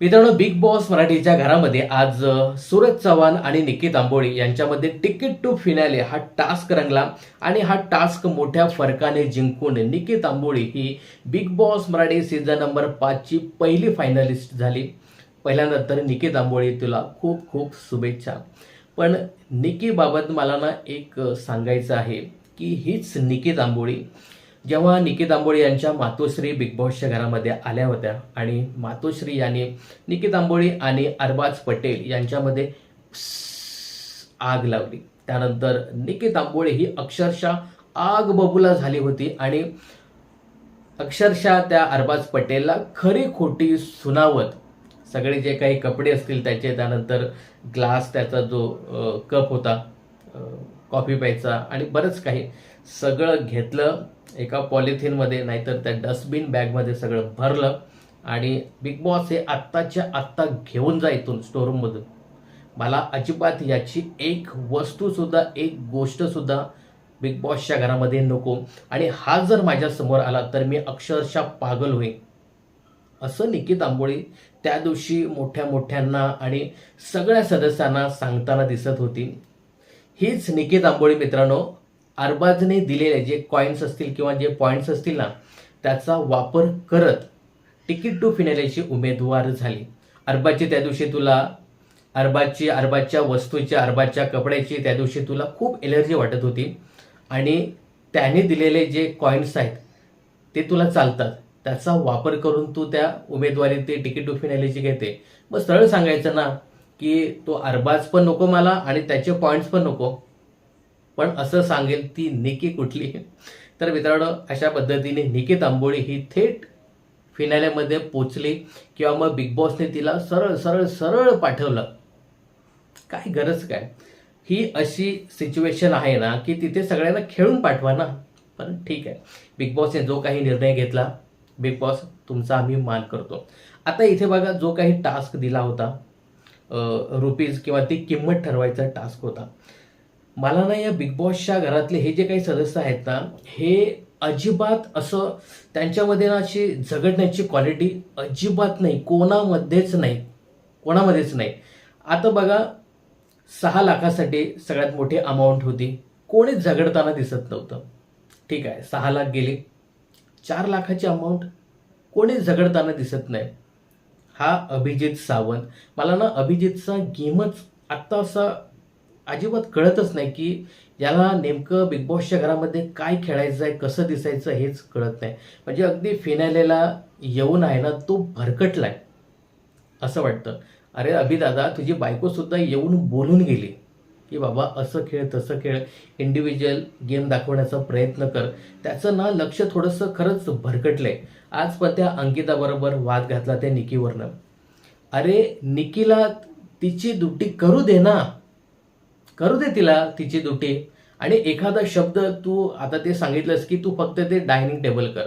मित्रांनो big boss मराठीच्या घरामध्ये आज सूरज चव्हाण आणि निकित आंबोळी यांच्यामध्ये तिकीट टू फिनाले हा टास्क रंगला आणि हा टास्क मोठ्या फरकाने जिंकून निकित आंबोळी ही big boss Marathi season number पाचची पहिली फायनलिस्ट झाली. पहिल्यानंतर निकित आंबोळी तुला खूप खूप शुभेच्छा. पण निकीबाबत मला ना एक सांगायचं आहे की हीच निकित आंबोळी जेव्हा निकी तांबोळी यांच्या मातोश्री बिग बॉसच्या घरामध्ये आल्या होत्या आणि मातोश्री यांनी निकी तांबोळी आणि अरबाज पटेल यांच्यामध्ये आग लावली. त्यानंतर निकी आंबोळी ही अक्षरशः आग बबुला झाली होती आणि अक्षरशः त्या अरबाज पटेलला खरी खोटी सुनावत सगळे जे काही कपडे असतील त्याचे त्यानंतर ग्लास त्याचा जो कप होता कॉफी प्यायचा आणि बरंच काही सगळं घेतलं एका पॉलिथिनमध्ये नाहीतर त्या डस्टबिन बॅगमध्ये सगळं भरलं आणि बिग बॉस हे आत्ताच्या आत्ता घेऊन जा इथून स्टोरूममधून मला अजिबात याची एक वस्तूसुद्धा एक गोष्टसुद्धा बिग बॉसच्या घरामध्ये नको. आणि हा जर माझ्यासमोर आला तर मी अक्षरशः पागल होईन. असं निकित आंबोळी त्या दिवशी मोठ्या मोठ्यांना आणि सगळ्या सदस्यांना सांगताना दिसत होती. हीच निकित आंबोळी मित्रांनो अरबाजने दिलेले जे कॉईन्स असतील किंवा जे पॉईंट्स असतील ना त्याचा वापर करत तिकीट टू फिनालेची उमेदवार झाली. अरबाजची त्या दिवशी तुला अरबाजची अरबाजच्या वस्तूची अरबाजच्या कपड्याची त्या दिवशी तुला खूप एलर्जी वाटत होती. आणि त्याने दिलेले जे कॉईन्स आहेत ते तुला चालतात. त्याचा वापर करून तू त्या उमेदवारी ते तिकीट टू फिनालेची घेते. मग सरळ सांगायचं ना की तो अरबाज पण नको मला आणि त्याचे पॉईंट्स पण नको. पण असं सांगेल ती निकी कुठली? तर मित्रांनो अशा पद्धतीने निकी तांबोळी ही थेट फिनाल्यामध्ये पोचली किंवा मग बिग बॉसने तिला सरळ सरळ सरळ पाठवलं. काय गरज काय? ही अशी सिच्युएशन आहे ना की तिथे सगळ्यांना खेळून पाठवा ना. पण ठीक आहे. बिग बॉसने जो काही निर्णय घेतला बिग बॉस तुमचा आम्ही मान करतो. आता इथे बघा जो काही टास्क दिला होता रुपीज किंवा ती किंमत ठरवायचा टास्क होता. मला ना या बिग बॉसच्या घरातले हे जे काही सदस्य आहेत ना हे अजिबात असं त्यांच्यामध्ये ना अशी झगडण्याची क्वालिटी अजिबात नाही. कोणामध्येच नाही. कोणामध्येच नाही. आता बघा सहा लाखासाठी सगळ्यात मोठी अमाऊंट होती. कोणीच झगडताना दिसत नव्हतं. ठीक आहे सहा लाख गेले. चार लाखाची अमाऊंट कोणीच झगडताना दिसत नाही. हा अभिजित सावंत. मला ना अभिजितचा गेमच आत्ता असा अजिबात कळतच नाही की याला नेमकं बिग बॉसच्या घरामध्ये काय खेळायचं आहे कसं दिसायचं हेच कळत नाही. म्हणजे अगदी फिनालेला येऊन आहे ना तो भरकटला आहे असं वाटतं. अरे अभिदादा तुझी बायकोसुद्धा येऊन बोलून गेली. की बाबा असं खेळ तसं खेळ. इंडिव्हिज्युअल गेम दाखवण्याचा प्रयत्न कर. त्याचं ना लक्ष थोडंसं खरंच भरकटलंय. आज पण त्या अंकिताबरोबर वाद घातला त्या निकीवरनं अरे निकीला तिची दुट्टी करू दे ना. करू दे तिला तिची दुटी. आणि एखादा शब्द तू आता ते सांगितलंस की तू फक्त ते डायनिंग टेबल कर.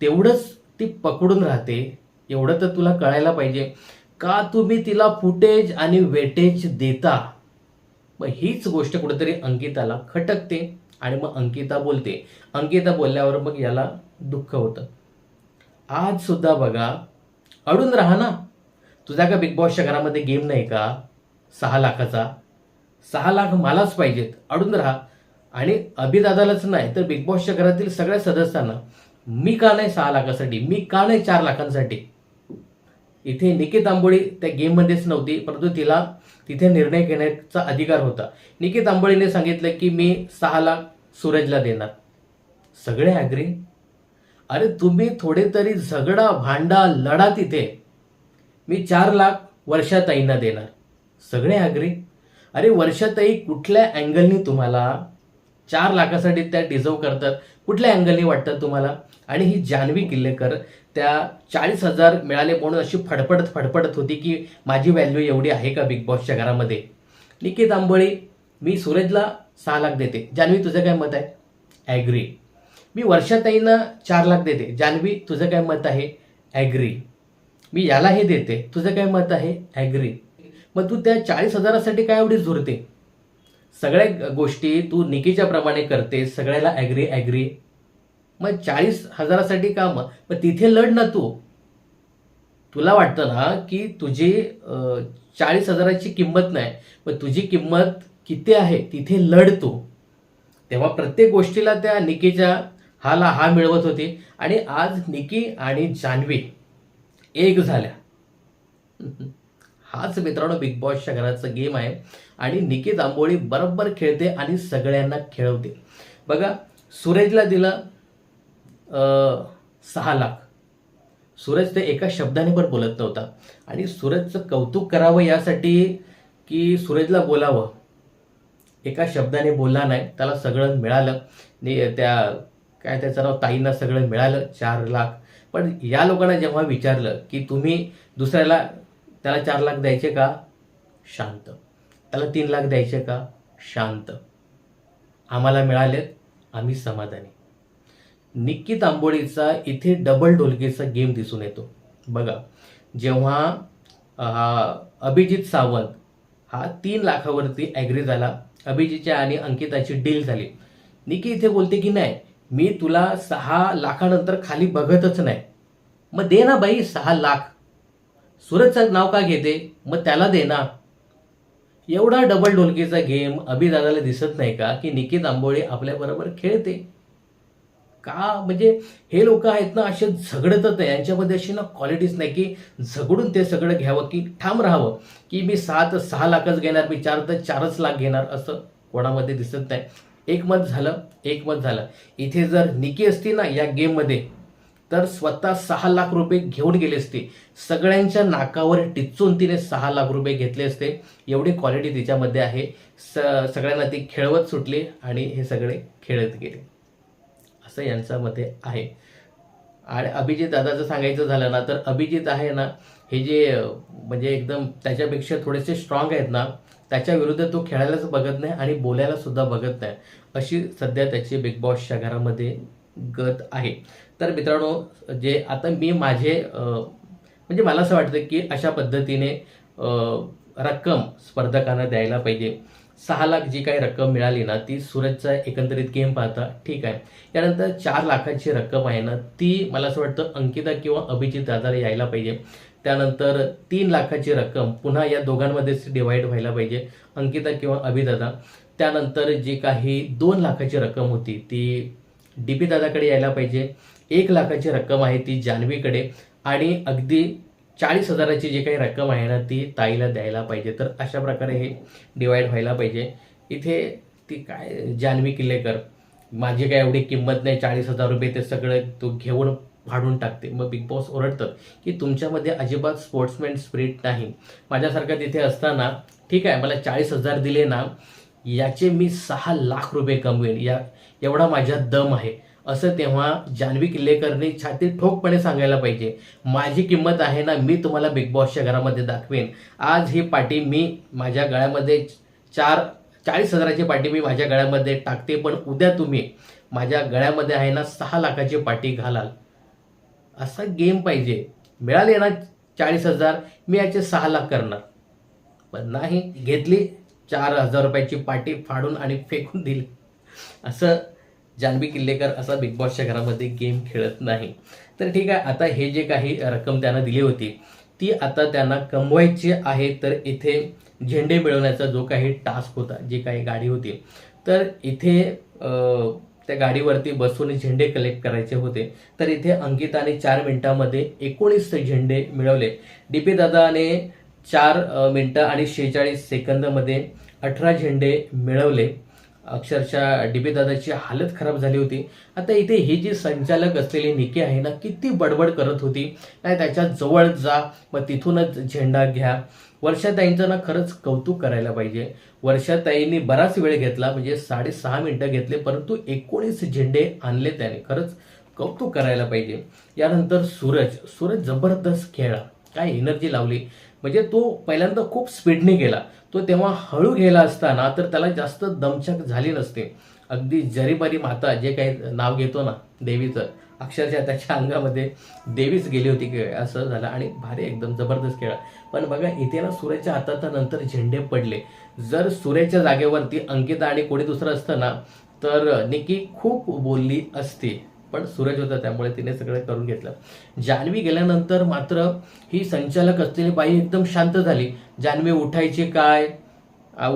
तेवढंच ती पकडून राहते. एवढं तर तुला कळायला पाहिजे. का तुम्ही तिला फुटेज आणि वेटेज देता? मग हीच गोष्ट कुठेतरी अंकिताला खटकते आणि मग अंकिता बोलते. अंकिता बोलल्यावर मग याला दुःख होतं. आज सुद्धा बघा अडून राहा ना. तुझा का बिग बॉसच्या घरामध्ये गेम नाही का? सहा लाखाचा. सहा लाख मलाच पाहिजेत. अडून राहा. आणि अभिदादालाच नाही तर बिग बॉसच्या घरातील सगळ्या सदस्यांना मी का नाही सहा लाखासाठी? मी का नाही चार लाखांसाठी? इथे निकी आंबोळी त्या गेममध्येच नव्हती परंतु तिला तिथे निर्णय घेण्याचा अधिकार होता. निकी आंबोळीने सांगितलं की मी सहा लाख सूरजला देणार. सगळे ॲग्री अरे तुम्ही थोडे तरी झगडा भांडा लढा तिथे. मी चार लाख वर्षाताईंना देणार. सगळे ॲग्री अरे वर्षाताई कुठल्या अँगलनी तुम्हाला चार लाखासाठी त्या डिझर्व करतात? कुठल्या अँगलनी वाटतात तुम्हाला? आणि ही जान्हवी किल्लेकर त्या चाळीस हजार मिळाले म्हणून अशी फडफडत फडफडत होती की माझी व्हॅल्यू एवढी आहे का बिग बॉसच्या घरामध्ये? निकित आंबोळी मी सूरजला सहा लाख देते. जान्हवी तुझं काय मत आहे? ॲग्री मी वर्षाताईनं चार लाख देते. जान्हवी तुझं काय मत आहे? ॲग्री मी याला हे देते. तुझं काय मत आहे? ॲग्री मग तू त्या चाळीस हजारासाठी काय एवढी झुरते सगळ्या गोष्टी तू निकीच्या प्रमाणे करते सगळ्याला ॲग्री ॲग्री मग चाळीस हजारासाठी का मग मग तिथे लढ ना तू. तुला वाटतं ना की तुझी चाळीस हजाराची किंमत नाही पण तुझी किंमत किती आहे तिथे लढ तू. तेव्हा प्रत्येक गोष्टीला त्या निकीच्या हाला हा मिळवत होती. आणि आज निकी आणि जान्हवी एक झाल्या. हाच मित्रांनो बिग बॉसच्या घराचा गेम आहे. आणि निकी आंबोळी बरोबर खेळते आणि सगळ्यांना खेळवते. बघा सूरजला दिलं सहा लाख. सूरज ते एका शब्दाने पण बोलत नव्हता. आणि सूरजचं कौतुक करावं यासाठी की सूरजला बोलावं. एका शब्दाने बोलला नाही त्याला सगळं मिळालं. त्या काय त्याचं नाव ताईंना सगळं मिळालं चार लाख. पण या लोकांना जेव्हा विचारलं की तुम्ही दुसऱ्याला त्याला चार लाख द्यायचे का? शांत. त्याला तीन लाख द्यायचे का? शांत. आम्हाला मिळालेत आम्ही समाधानी. निक्की तांबोळीचा इथे डबल ढोलकीचा गेम दिसून येतो. बघा जेव्हा अभिजित सावंत हा तीन लाखावरती ॲग्री झाला अभिजितच्या आणि अंकिताची डील झाली. निकी इथे बोलते की नाही मी तुला सहा लाखानंतर खाली बघतच नाही. मग दे ना बाई सहा लाख. सूरजचं नाव का घेते? मग त्याला दे ना. एवढा डबल ढोलकीचा गेम अभिदादाला दिसत नाही का की निकित तांबोळे आपल्याबरोबर खेळते? का? म्हणजे हे लोक आहेत ना असे झगडतच नाही. यांच्यामध्ये अशी ना क्वालिटीच नाही की झगडून ते सगळं घ्यावं की ठाम राहावं. की मी सहा तर सहा लाखच घेणार मी चार तर चारच लाख घेणार असं कोणामध्ये दिसत नाही. एकमत झालं एकमत झालं. इथे जर निकी असती ना या गेममध्ये तर स्वतः सहा लाख रुपये घेऊन गेले असते. सगळ्यांच्या नाकावर टिचून तिने सहा लाख रुपये घेतले असते. एवढी क्वालिटी तिच्यामध्ये आहे. स सगळ्यांना ती खेळवत सुटली आणि हे सगळे खेळत गेले. असं यांच्यामध्ये आहे. आणि अभिजित दादाचं सांगायचं झालं ना तर अभिजित आहे ना हे जे म्हणजे एकदम त्याच्यापेक्षा थोडेसे स्ट्रॉंग आहेत ना त्याच्या विरुद्ध तो खेळायलाच बघत नाही आणि बोलायला सुद्धा बघत नाही. अशी सध्या त्याची बिग बॉसच्या घरामध्ये गत आहे. तर मित्रांनो जे आता मी माझे म्हणजे मला असं वाटतं की अशा पद्धतीने रक्कम स्पर्धकांना द्यायला पाहिजे. सहा लाख जी काही रक्कम मिळाली ना ती सूरजचा एकंदरीत गेम पाहता ठीक आहे. त्यानंतर चार लाखाची रक्कम आहे ना ती मला असं वाटतं अंकिता किंवा अभिजित दादाला यायला पाहिजे. त्यानंतर तीन लाखाची रक्कम पुन्हा या दोघांमध्येच डिवाईड व्हायला पाहिजे अंकिता किंवा अभिदादा. त्यानंतर जी काही दोन लाखाची रक्कम होती ती डी पी दादाकडे यायला पाहिजे. एक लाखाची रक्कम आहे ती जान्हवीकडे आणि अगदी चाळीस हजाराची जी काही रक्कम आहे ना ती ताईला द्यायला पाहिजे. तर अशा प्रकारे हे डिवाईड व्हायला पाहिजे. इथे ती काय जान्हवी किल्लेकर माझी काय एवढी किंमत नाही चाळीस हजार रुपये ते सगळं तो घेऊन फाडून टाकते. मग बिग बॉस ओरडतं की तुमच्यामध्ये अजिबात स्पोर्ट्समॅन स्पिरिट नाही. माझ्यासारखा तिथे असताना ठीक आहे मला चाळीस हजार दिले ना याचे मी सहा लाख रुपये कमवेन. या एवढा माझ्यात दम आहे. असं तेव्हा जान्हवी किल्लेकरनी छाती ठोकपणे सांगायला पाहिजे. माझी किंमत आहे ना मी तुम्हाला बिग बॉसच्या घरामध्ये दाखवेन. आज ही पाटी मी माझ्या गळ्यामध्ये चार चाळीस हजाराची पाटी मी माझ्या गळ्यामध्ये टाकते पण उद्या तुम्ही माझ्या गळ्यामध्ये आहे ना सहा लाखाची पाटी घालाल. असा गेम पाहिजे. मिळाले ना चाळीस हजार मी याचे सहा लाख करणार. पण नाही घेतली चार हजार रुपयाची पाटी फाडून आणि फेकून दिली. असं जान्हवी किल्लेकर असा बिग बॉसच्या घरामध्ये गेम खेळत नाही. तर ठीक आहे आता हे जे काही रक्कम त्यांना दिली होती ती आता त्यांना कमवायची आहे तर इथे झेंडे मिळवण्याचा जो काही टास्क होता जी काही गाडी होती तर इथे त्या गाडीवरती बसून झेंडे कलेक्ट करायचे होते. तर इथे अंकिताने चार मिनिटामध्ये एकोणीस झेंडे मिळवले. डी पी दादाने चार मिनटं मिनिटं आणि शेहेचाळीस सेकंदमध्ये अठरा झेंडे मिळवले. अक्षरशः डीपी दादाची हालत खराब झाली होती. आता इथे ही जी संचालक असलेली निकी आहे ना किती बडबड करत होती. नाही त्याच्याजवळ जा मग तिथूनच झेंडा घ्या. वर्षाताईंचं ना खरंच कौतुक करायला पाहिजे. वर्षाताईंनी बराच वेळ घेतला म्हणजे साडेसहा मिनटं घेतले परंतु एकोणीस झेंडे आणले त्याने. खरंच कौतुक करायला पाहिजे. यानंतर सूरज सूरज जबरदस्त खेळा काय एनर्जी लावली? म्हणजे तो पहिल्यांदा खूप स्पीडने गेला. तो तेव्हा हळू गेला असताना तर त्याला जास्त दमछाक झाली नसते. अगदी जरीबारी माता जे काही नाव घेतो ना देवीचं अक्षरशः त्याच्या अंगामध्ये देवीच गेली होती की असं झालं आणि भारी एकदम जबरदस्त खेळ. पण बघा इथे ना सूर्याच्या हातात नंतर झेंडे पडले. जर सूर्याच्या जागेवरती अंकिता आणि कोणी दुसरं असतं ना तर निकी खूप बोलली असती. पण सूरज होता त्यामुळे तिने सगळं करून घेतलं. जान्हवी गेल्यानंतर मात्र ही संचालक असलेली बाई एकदम शांत झाली. जान्हवी उठायचे काय?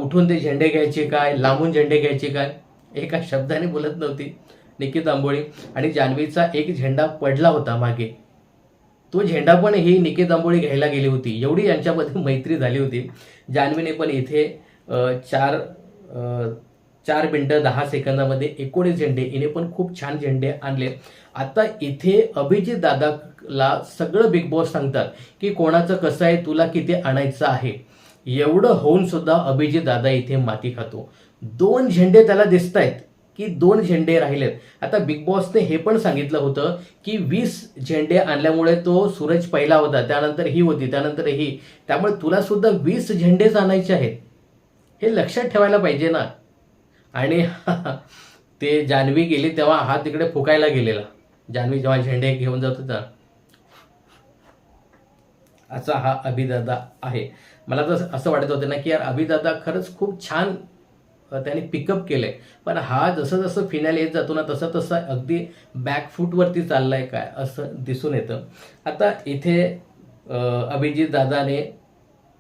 उठून ते झेंडे घ्यायचे काय? लांबून झेंडे घ्यायचे काय? एका शब्दाने बोलत नव्हती निकित आंबोळी. आणि जान्हवीचा एक झेंडा पडला होता मागे. तो झेंडा पण ही निकित आंबोळी घ्यायला गेली होती. एवढी यांच्यामध्ये मैत्री झाली होती. जान्हवीने पण इथे चार चार मिनटं दहा सेकंदामध्ये एकोणीस झेंडे. हिने पण खूप छान झेंडे आणले. आता इथे अभिजित दादाला सगळं बिग बॉस सांगतात की कोणाचं कसं आहे तुला किती आणायचं आहे. एवढं होऊन सुद्धा अभिजित दादा इथे माती खातो. दोन झेंडे त्याला दिसत आहेत की दोन झेंडे राहिलेत. आता बिग बॉसने हे पण सांगितलं होतं की वीस झेंडे आणल्यामुळे तो सूरज पहिला होता त्यानंतर ही होती त्यानंतर ही. त्यामुळे तुला सुद्धा वीस झेंडेच आणायचे आहेत. हे लक्षात ठेवायला पाहिजे ना. आणि ते जान्हवी गेली तेव्हा हा तिकडे फुकायला गेलेला. जान्हवी जेव्हा झेंडे घेऊन जात होता असा हा अभिदादा आहे. मला तर असं वाटत होतं ना की यार अभिदादा खरंच खूप छान त्याने पिकअप केलंय. पण हा जसं जसं फिनाल येत जातो ना तसं तसं अगदी बॅकफूटवरती चालला चाललाय काय असं दिसून येतं. आता इथे अभिजित दादाने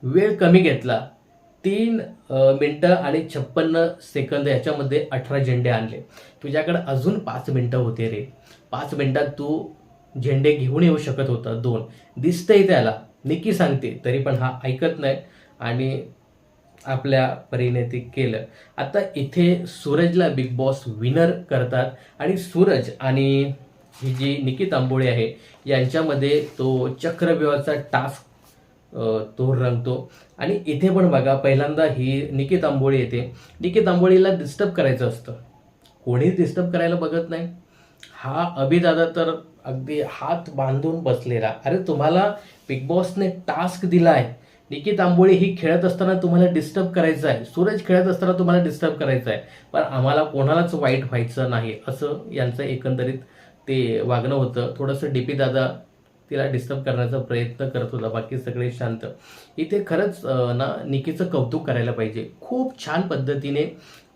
वेळ कमी घेतला. तीन मिनटं आणि छप्पन्न सेकंद याच्यामध्ये अठरा झेंडे आणले. तुझ्याकडे अजून पाच मिनटं होते रे. पाच मिनटात तू झेंडे घेऊन येऊ शकत होता दोन. दिसतंय त्याला. निकी सांगते तरी पण हा ऐकत नाही. आणि आपल्या परीने ते केलं. आता इथे सूरजला बिग बॉस विनर करतात. आणि सूरज आणि ही जी निकी तांबोळी आहे यांच्यामध्ये तो चक्रव्यूहाचा टास्क तोर तो रंगतो. आणि इथे पण बघा पहिल्यांदा ही निकित आंबोळी येते. निकित आंबोळीला डिस्टर्ब करायचं असतं. कोणीच डिस्टर्ब करायला बघत नाही. हा अभिदादा तर अगदी हात बांधून बसलेला. अरे तुम्हाला बिग बॉसने टास्क दिलाय. निकित आंबोळी ही खेळत असताना तुम्हाला डिस्टर्ब करायचं आहे. सूरज खेळत असताना तुम्हाला डिस्टर्ब करायचं आहे. पण आम्हाला कोणालाच वाईट व्हायचं नाही असं यांचं एकंदरीत ते वागणं होतं. थोडंसं डी पी दादा तिला डिस्टर्ब करण्याचा प्रयत्न करत होता. बाकी सगळे शांत. इथे खरंच ना निकीचं कौतुक करायला पाहिजे. खूप छान पद्धतीने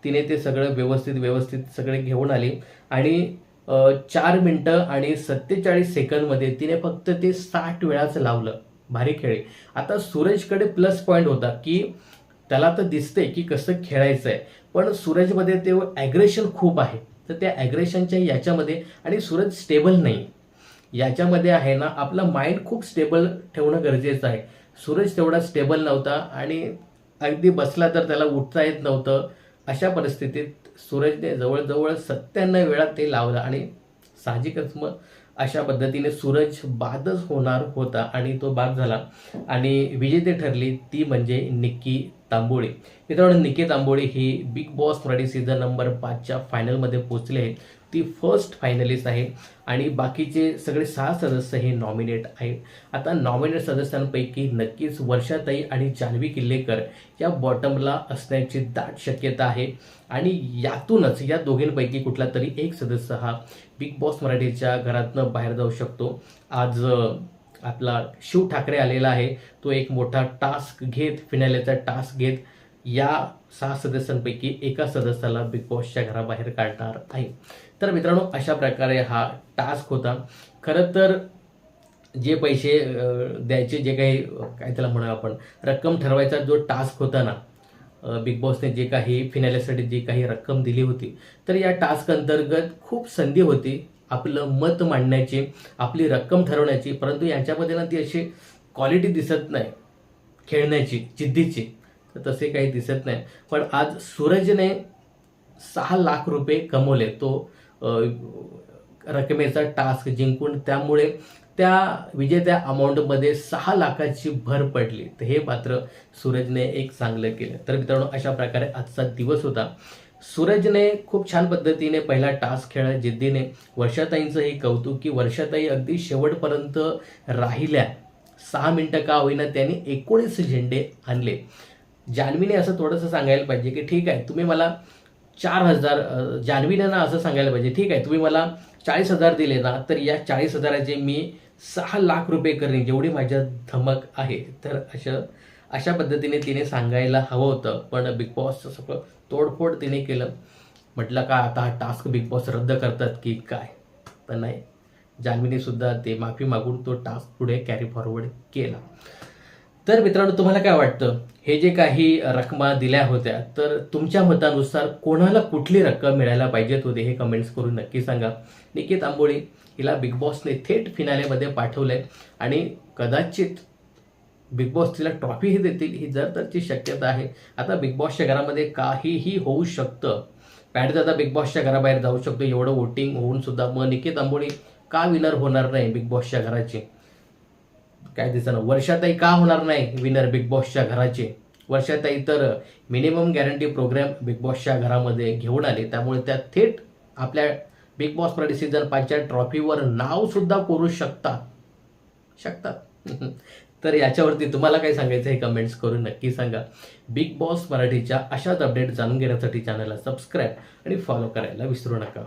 तिने ते सगळं व्यवस्थित व्यवस्थित सगळे घेऊन आली. आणि चार मिनटं आणि सत्तेचाळीस सेकंदमध्ये तिने फक्त ते साठ वेळाच लावलं. भारी खेळी आता सूरजकडे प्लस पॉईंट होता की त्याला तर दिसते की कसं खेळायचं आहे पण सूरजमध्ये ते ॲग्रेशन खूप आहे. तर त्या ॲग्रेशनच्या याच्यामध्ये आणि सूरज स्टेबल नाही. याच्यामध्ये आहे ना आपलं माइंड खूप स्टेबल ठेवणं गरजेचं आहे. सूरज तेवढा स्टेबल नव्हता आणि अगदी बसला तर त्याला उठता येत नव्हतं. अशा परिस्थितीत सूरजने जवळजवळ सत्त्याण्णव वेळा ते लावलं आणि साहजिकच मग अशा पद्धतीने सूरज बादच होणार होता आणि तो बाद झाला. आणि विजेते ठरली ती म्हणजे निक्की तांबोळी. मित्रांनो निक्की तांबोळी ही big boss Marathi season number पाचच्या फायनलमध्ये पोहोचले आहेत ती फर्स्ट फायनलिस्ट आहे. आणि बाकीचे सगळे सहा सदस्य हे नॉमिनेट आहेत. आता नॉमिनेट सदस्यांपैकी नक्कीच वर्षाताई आणि जान्हवी किल्लेकर या बॉटमला असण्याची दाट शक्यता आहे. आणि यातूनच या दोघींपैकी कुठला तरी एक सदस्य हा बिग बॉस मराठीच्या घरातनं बाहेर जाऊ शकतो. आज आपला शिव ठाकरे आलेला आहे. तो एक मोठा टास्क घेत फिनालेचा टास्क घेत या सहा सदस्यांपैकी एका सदस्याला बिग बॉसच्या घराबाहेर काढणार आहे. तर मित्रांनो अशा प्रकारे हा टास्क होता. खरं तर जे पैसे द्यायचे जे काही काय त्याला म्हणूया आपण रक्कम ठरवायचा जो टास्क होता ना बिग बॉसने जे काही फिनालेसाठी जी काही रक्कम दिली होती तर या टास्क अंतर्गत खूप संधी होती आपलं मत मांडण्याची आपली रक्कम ठरवण्याची परंतु यांच्यामध्ये ना ती अशी क्वालिटी दिसत नाही खेळण्याची जिद्दीची तर तसे काही दिसत नाही. पण आज सूरजने सहा लाख रुपये कमवले तो रकमेचा टास्क जिंकून त्यामुळे त्या विजेत्या अमाऊंटमध्ये सहा लाखाची भर पडली. तर हे मात्र सूरजने एक चांगलं केलं. तर मित्रांनो अशा प्रकारे आजचा दिवस होता. सूरजने खूप छान पद्धतीने पहिला टास्क खेळला जिद्दीने. वर्षाताईंचं हे कौतुक की वर्षाताई अगदी शेवटपर्यंत राहिल्या. सहा मिनटं का होईना त्यांनी एकोणीस झेंडे आणले. जान्हवीने असं थोडंसं सांगायला पाहिजे की ठीक आहे तुम्ही मला चार हजार अ, ना असं सांगायला पाहिजे. ठीक आहे तुम्ही मला चाळीस हजार दिले ना तर या चाळीस हजाराचे मी सहा लाख रुपये करेन जेवढी माझ्या धमक आहे. तर अशा अशा पद्धतीने तिने सांगायला हवं होतं. पण बिग बॉसचं सगळं तोडफोड तिने केलं. म्हटलं का आता हा टास्क बिग बॉस रद्द करतात की काय? पण नाही. जान्हवीने सुद्धा ते माफी मागून तो टास्क पुढे कॅरी फॉरवर्ड केला. तर मित्रांनो तुम्हाला काय वाटतं? हे जे काही रकमा दिल्या होत्या तर तुमच्या मतानुसार कोणाला कुठली रक्कम मिळायला पाहिजेत होते हे कमेंट्स करून नक्की सांगा. निकित आंबोळी हिला बिग बॉसने थेट फिनालेमध्ये पाठवलंय आणि कदाचित बिग बॉस तिला ट्रॉफीही देतील ही जर तरची शक्यता आहे. आता बिग बॉसच्या घरामध्ये काहीही होऊ शकतं. पॅड आता बिग बॉसच्या घराबाहेर जाऊ शकतो एवढं वोटिंग होऊन सुद्धा. मग निकित आंबोळी का विनर होणार नाही बिग बॉसच्या घराची? काय दिसणं वर्षाताई का होणार नाही विनर बिग बॉसच्या घराचे? वर्षाताई तर मिनिमम गॅरंटी प्रोग्राम बिग बॉसच्या घरामध्ये घेऊन आले. त्यामुळे त्या थेट आपल्या बिग बॉस मराठी सीझन पाचच्या ट्रॉफीवर नाव सुद्धा करू शकता. शकतात तर याच्यावरती तुम्हाला काय सांगायचं हे कमेंट्स करून नक्की सांगा. बिग बॉस मराठीच्या अशाच अपडेट जाणून घेण्यासाठी चॅनलला सबस्क्राईब आणि फॉलो करायला विसरू नका.